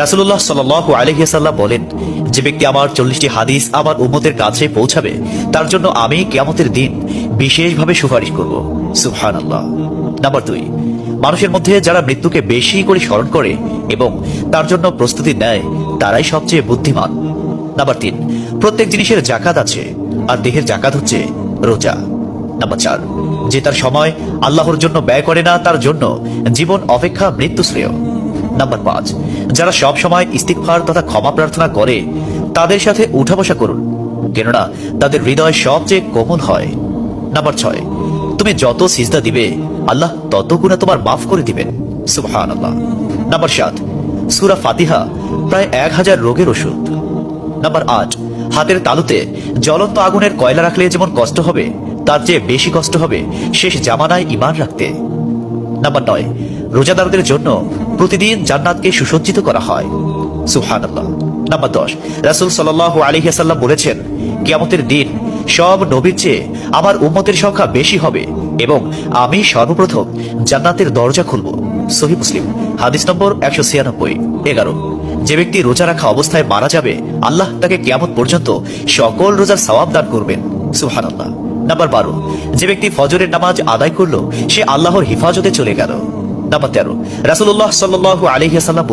রাসুল্লাহ সাল আলহিয়াসাল্লাম বলেন, যে ব্যক্তি আমার চল্লিশটি হাদিস আমার উম্মতের কাছে পৌঁছাবে, তার জন্য আমি কেয়ামতের দিন বিশেষভাবে সুপারিশ করব। সুহান আল্লাহ নাম্বার দুই, মানুষের মধ্যে যারা মৃত্যুকে বেশি করে স্মরণ করে এবং তার জন্য প্রস্তুতি নেয়, তারাই সবচেয়ে বুদ্ধিমান। নাম্বার তিন, প্রত্যেক জিনিসের জাকাত আছে, আর দেহের জাকাত হচ্ছে রোজা। নাম্বার চার, যে তার সময় আল্লাহর জন্য ব্যয় করে না, তার জন্য জীবন অপেক্ষা মৃত্যু শ্রেয় নাম্বার পাঁচ। যারা সব সময় ইস্তিকফার তথা ক্ষমা প্রার্থনা করে, তাদের সাথে উঠা বসা করুন। কেননা, তাদের হৃদয় সবচেয়ে কোমল হয়। নাম্বার ছয়, তুমি যত সিজদা দিবে, আল্লাহ তত গুণে তোমার মাফ করে দিবেন। সুবহান আল্লাহ নাম্বার সাত, সুরা ফাতিহা প্রায় এক হাজার রোগের ওষুধ। নাম্বার আট, হাতের তালুতে জ্বলন্ত আগুনের কয়লা রাখলে যেমন কষ্ট হবে, তার চেয়ে বেশি কষ্ট হবে শেষ জামানায় ইমান রাখতে। নাম্বার নয় রোজাদারদের জন্য প্রতিদিন জান্নাতকে সুসজ্জিত করা হয়। সুহান নাম্বার দশ, রাসুল সাল আলহিহাসাল্লাম বলেছেন, কিয়ামতের দিন সব নবীর চেয়ে আমার উম্মতের সংখ্যা বেশি হবে এবং আমি সর্বপ্রথম জান্নাতের দরজা খুলব। সহি মুসলিম। হাদিস নম্বর একশো ছিয়ানব্বই, এগারো। যে ব্যক্তি রোজা রাখা অবস্থায় মারা যাবে, আল্লাহ তাকে কিয়ামত পর্যন্ত সকল রোজার সওয়াব দান করবেন। সুহান আল্লাহ নাম্বার বারো, যে ব্যক্তি ফজরের নামাজ আদায় করল, সে আল্লাহর হিফাজতে চলে গেল। নাম্বার তেরো রাসুল্লাহ সাল্লু আলহিহাসাল্লাম